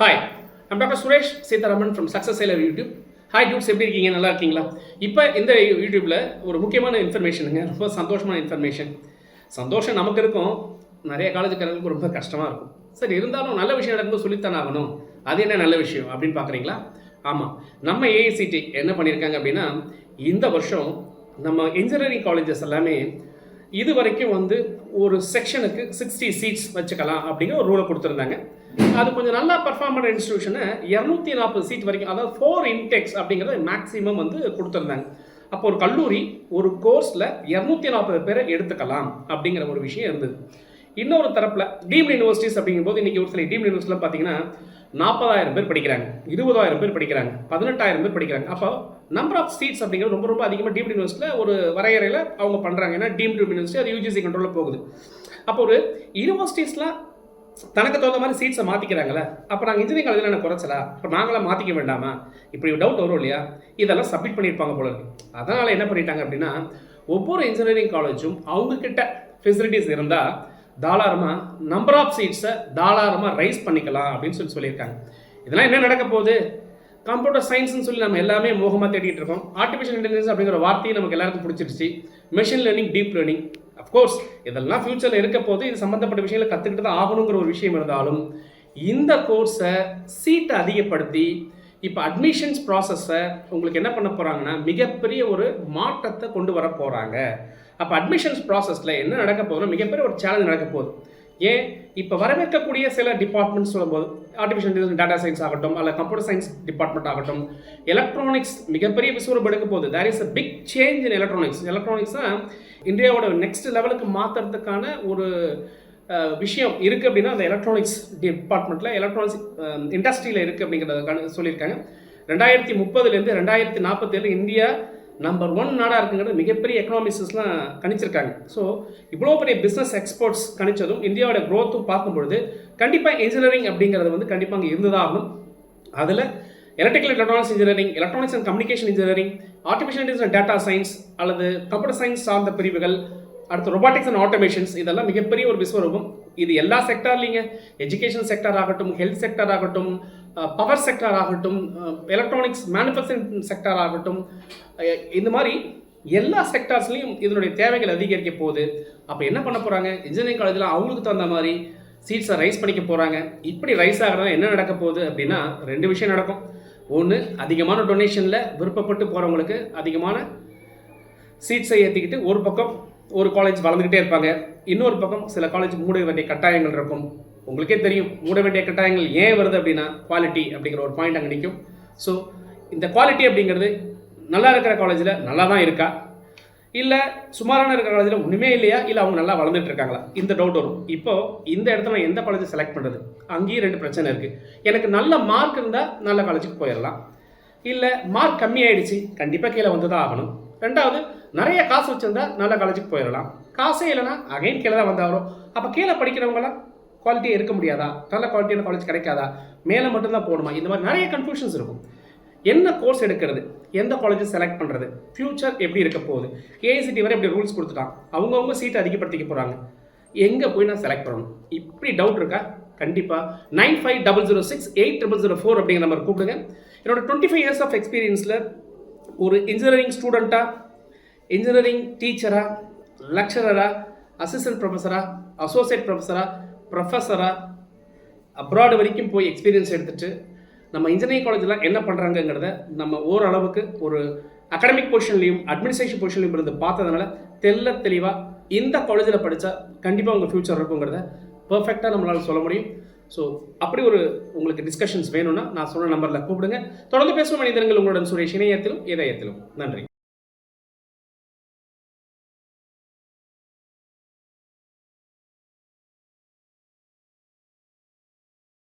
Hi நம்ம doctor Suresh Seetharaman from success sailor YouTube hi dudes எப்படி இருக்கீங்க? நல்லா இருக்கீங்களா? இப்போ இந்த யூடியூப்பில் ஒரு முக்கியமான இன்ஃபர்மேஷனுங்க ரொம்ப சந்தோஷமான இன்ஃபர்மேஷன் சந்தோஷம் நமக்கு இருக்கும். நிறைய காலேஜுக்காரங்களுக்கு ரொம்ப கஷ்டமாக இருக்கும். சரி இருந்தாலும் நல்ல விஷயம் நடக்கும்போது சொல்லித்தானே ஆகணும். அது என்ன நல்ல விஷயம் அப்படின்னு பார்க்குறீங்களா ஆமாம் நம்ம ஏஐசிடி என்ன பண்ணியிருக்காங்க அப்படின்னா இந்த வருஷம் நம்ம இன்ஜினியரிங் காலேஜஸ் எல்லாமே இது வரைக்கும் வந்து ஒரு செக்ஷனுக்கு சிக்ஸ்டி சீட்ஸ் வச்சுக்கலாம் அப்படிங்கிற ஒரு ரூலை கொடுத்துருந்தாங்க. அது கொஞ்சம் நல்லா பர்ஃபார்ம் பண்ணுற இன்ஸ்டியூஷனை இரநூத்தி நாற்பது சீட் வரைக்கும் அதாவது ஃபோர் இன்டெக்ஸ் அப்படிங்கிறத மேக்ஸிமம் வந்து கொடுத்துருந்தாங்க. அப்போ ஒரு கல்லூரி ஒரு கோர்ஸில் இரநூத்தி நாற்பது பேரை எடுத்துக்கலாம் அப்படிங்கிற ஒரு விஷயம் இருந்தது. இன்னொரு தரப்பில் டீம்டு யூனிவர்சிட்டிஸ் அப்படிங்கும்போது இன்றைக்கி ஒரு சில டீம்டு யூனிவர்சிட்டியில் பார்த்தீங்கன்னா நாற்பதாயிரம் பேர் படிக்கிறாங்க இருபதாயிரம் பேர் படிக்கிறாங்க பதினெட்டாயிரம் பேர் படிக்கிறாங்க. அப்போ நம்பர் ஆஃப் சீட்ஸ் அப்படிங்கிறது ரொம்ப ரொம்ப அதிகமாக டீம்டு யூனிவர்சிட்டியில் ஒரு வரையறையில் அவங்க பண்ணுறாங்க ஏன்னா டீம்டு யூனிவர்சிட்டி அது யூஜிசி கண்ட்ரோலில் போகுது. அப்போ ஒரு யூனிவர்சிட்டிஸ்லாம் தனக்கு தகுந்த மாதிரி சீட்ஸை மாற்றிக்கிறாங்களே அப்போ நாங்கள் இன்ஜினியரிங் காலேஜில் என்ன குறைச்சலா? இப்போ நாங்களாம் மாற்றிக்க வேண்டாமா? இப்படி டவுட் வரும் இல்லையா? இதெல்லாம் சப்மிட் பண்ணியிருப்பாங்க போல அதனால் என்ன பண்ணிட்டாங்க அப்படின்னா ஒவ்வொரு இன்ஜினியரிங் காலேஜும் அவங்கக்கிட்ட ஃபெசிலிட்டிஸ் இருந்தால் தாராளமாக நம்பர் ஆஃப் சீட்ஸை தாராளமாக ரைஸ் பண்ணிக்கலாம் அப்படின்னு சொல்லி சொல்லியிருக்காங்க. இதெல்லாம் என்ன நடக்க போகுது? கம்ப்யூட்டர் சயின்ஸ்னு சொல்லி நம்ம எல்லாமே மோகமாக தேடிட்டு இருக்கோம். ஆர்டிஃபிஷியல் இன்டெலிஜென்ஸ் அப்படிங்கிற வார்த்தையை நமக்கு எல்லாருக்கும் பிடிச்சிருச்சு. Machine learning deep learning of course இதெல்லாம் ஃப்யூச்சரில் இருக்க போது இது சம்மந்தப்பட்ட விஷயங்களை கற்றுக்கிட்டு தான் ஆகணுங்கிற ஒரு விஷயம் இருந்தாலும் இந்த கோர்ஸை சீட்டை அதிகப்படுத்தி இப்போ அட்மிஷன்ஸ் ப்ராசஸை உங்களுக்கு என்ன பண்ண போகிறாங்கன்னா மிகப்பெரிய ஒரு மாற்றத்தை கொண்டு வர போகிறாங்க அப்போ அட்மிஷன்ஸ் ப்ராசஸில் என்ன நடக்க போகுதுன்னா மிகப்பெரிய ஒரு சேலஞ்ச் நடக்க போகுது. ஏன்? இப்போ வரவேற்கக்கூடிய சில டிபார்ட்மெண்ட்ஸ் சொல்லும்போது ஆர்டிஃபிஷியல் இன்டெலிஜென்ஸ் டேட்டா சயின்ஸ் ஆகட்டும் அல்ல கம்ப்யூட்டர் சயின்ஸ் டிபார்ட்மெண்ட் ஆகட்டும் எலக்ட்ரானிக்ஸ் மிகப்பெரிய விசுவரம் எடுக்க போகுது. There is a big change in electronics எலக்ட்ரானிக்ஸை இந்தியாவோட நெக்ஸ்ட் லெவலுக்கு மாற்றுறதுக்கான ஒரு விஷயம் இருக்குது அப்படின்னா அந்த எலக்ட்ரானிக்ஸ் டிபார்ட்மெண்ட்டில் எலக்ட்ரானிக்ஸ் இண்டஸ்ட்ரியில் இருக்குது அப்படிங்கிறத சொல்லியிருக்காங்க. ரெண்டாயிரத்தி முப்பதுலேருந்து ரெண்டாயிரத்தி நாற்பத்தேழு இந்தியா நம்பர் ஒன் நாடாக இருக்குங்கிறது மிகப்பெரிய எக்கனாமிஸ்ட்லாம் கணிச்சிருக்காங்க. ஸோ இவ்வளோ பெரிய பிஸ்னஸ் எக்ஸ்போர்ட்ஸ் கணிச்சதும் இந்தியாவோட க்ரோத்தும் பார்க்கும்பொழுது கண்டிப்பாக இன்ஜினியரிங் அப்படிங்கிறது வந்து கண்டிப்பாக அங்கே இருந்ததாகணும் அதில் electrical electronics engineering electronics and communication engineering artificial intelligence data science அல்லது கம்ப்யூட்டர் சயின்ஸ் சார்ந்த பிரிவுகள் அடுத்து ரொபாட்டிக்ஸ் அண்ட் ஆட்டோமேஷன்ஸ் இதெல்லாம் மிகப்பெரிய ஒரு விஸ்வரூபம் இது எல்லா செக்டார்லைங்க எஜுகேஷன் செக்டார் ஆகட்டும் ஹெல்த் செக்டார் ஆகட்டும் பவர் செக்டார் ஆகட்டும் எலக்ட்ரானிக்ஸ் மேனுஃபேக்சரிங் செக்டார் ஆகட்டும் இந்த மாதிரி எல்லா செக்டார்ஸ்லையும் இதனுடைய தேவைகள் அதிகரிக்க போகுது. அப்போ என்ன பண்ண போகிறாங்க இன்ஜினியரிங் காலேஜில் அவங்களுக்கு தகுந்த மாதிரி சீட்ஸை ரைஸ் பண்ணிக்க போகிறாங்க இப்படி ரைஸ் ஆகிறதா என்ன நடக்க போகுது அப்படின்னா ரெண்டு விஷயம் நடக்கும். ஒன்று அதிகமான டொனேஷனில் விருப்பப்பட்டு போகிறவங்களுக்கு அதிகமான சீட்ஸை ஏற்றிக்கிட்டு ஒரு பக்கம் ஒரு காலேஜ் வளர்ந்துக்கிட்டே இருப்பாங்க. இன்னொரு பக்கம் சில காலேஜ் மூட வேண்டிய கட்டாயங்கள் இருக்கும். உங்களுக்கே தெரியும் மூட வேண்டிய கட்டாயங்கள் ஏன் வருது அப்படின்னா குவாலிட்டி அப்படிங்கிற ஒரு பாயிண்ட் அங்கே நிற்கும் ஸோ இந்த குவாலிட்டி அப்படிங்கிறது நல்லா இருக்கிற காலேஜில் நல்லா தான் இருக்கா? இல்லை சுமாரான இருக்கிற காலேஜில் ஒன்றுமே இல்லையா? இல்லை அவங்க நல்லா வளர்ந்துட்டு இருக்காங்களா? இந்த டவுட் வரும். இப்போது இந்த இடத்துல நான் எந்த காலேஜை செலக்ட் பண்ணுறது அங்கேயும் ரெண்டு பிரச்சனை இருக்குது எனக்கு நல்ல மார்க் இருந்தால் நல்ல காலேஜுக்கு போயிடலாம். இல்லை மார்க் கம்மியாயிடுச்சு கண்டிப்பாக கீழே வந்து தான் ஆகணும். ரெண்டாவது நிறைய காசு வச்சுருந்தா நல்ல காலேஜுக்கு போயிடலாம். காசே இல்லைன்னா அகைன் கீழே தான் வந்தாலும் அப்போ கீழே படிக்கிறவங்களாம் குவாலிட்டியாக இருக்க முடியாதா? நல்ல குவாலிட்டியான காலேஜ் கிடைக்காதா? மேலே மட்டும்தான் போகணுமா? இந்த மாதிரி நிறைய கன்ஃபியூஷன்ஸ் இருக்கும். என்ன கோர்ஸ் எடுக்கிறது? எந்த காலேஜை செலக்ட் பண்ணுறது ஃப்யூச்சர் எப்படி இருக்க போகுது? ஏஐசிடி வரை இப்படி ரூல்ஸ் கொடுத்துட்டான்? அவங்கவுங்க சீட்டை அதிகப்படுத்திக்க போகிறாங்க எங்கே போய் நான் செலக்ட் பண்ணணும்? இப்படி டவுட் இருக்கா? கண்டிப்பாக nine five double zero six eight triple zero four அப்படிங்கிற நம்பர் கூப்பிடுங்க. என்னோட டுவெண்ட்டி ஃபைவ் இயர்ஸ் ஆஃப் எக்ஸ்பீரியன்ஸில் ஒரு இன்ஜினியரிங் ஸ்டூடெண்ட்டாக இன்ஜினியரிங் டீச்சராக லெக்சரராக அசிஸ்டன்ட் ப்ரொஃபஸராக அசோசியேட் ப்ரொஃபஸராக ப்ரொஃபஸராக அப்ராடு வரைக்கும் போய் எக்ஸ்பீரியன்ஸ் எடுத்துட்டு நம்ம இன்ஜினியரிங் காலேஜில் என்ன பண்ணுறாங்கங்கிறத நம்ம ஓரளவுக்கு ஒரு அகடமிக் பொசிஷன்லையும் அட்மினிஸ்ட்ரேஷன் பொசிஷன்லையும் இருந்து பார்த்ததுனால தெல்ல தெளிவாக இந்த காலேஜில் படித்தா கண்டிப்பாக உங்கள் ஃப்யூச்சர் இருக்குங்கிறத பர்ஃபெக்டாக நம்மளால் சொல்ல முடியும். ஸோ அப்படி ஒரு உங்களுக்கு டிஸ்கஷன்ஸ் வேணும்னா நான் சொன்ன நம்பரில் கூப்பிடுங்க. தொடர்ந்து பேசும் மனிதர்கள் உங்களுடன் சுரேஷ் இணையத்திலும் இதயத்திலும். நன்றி.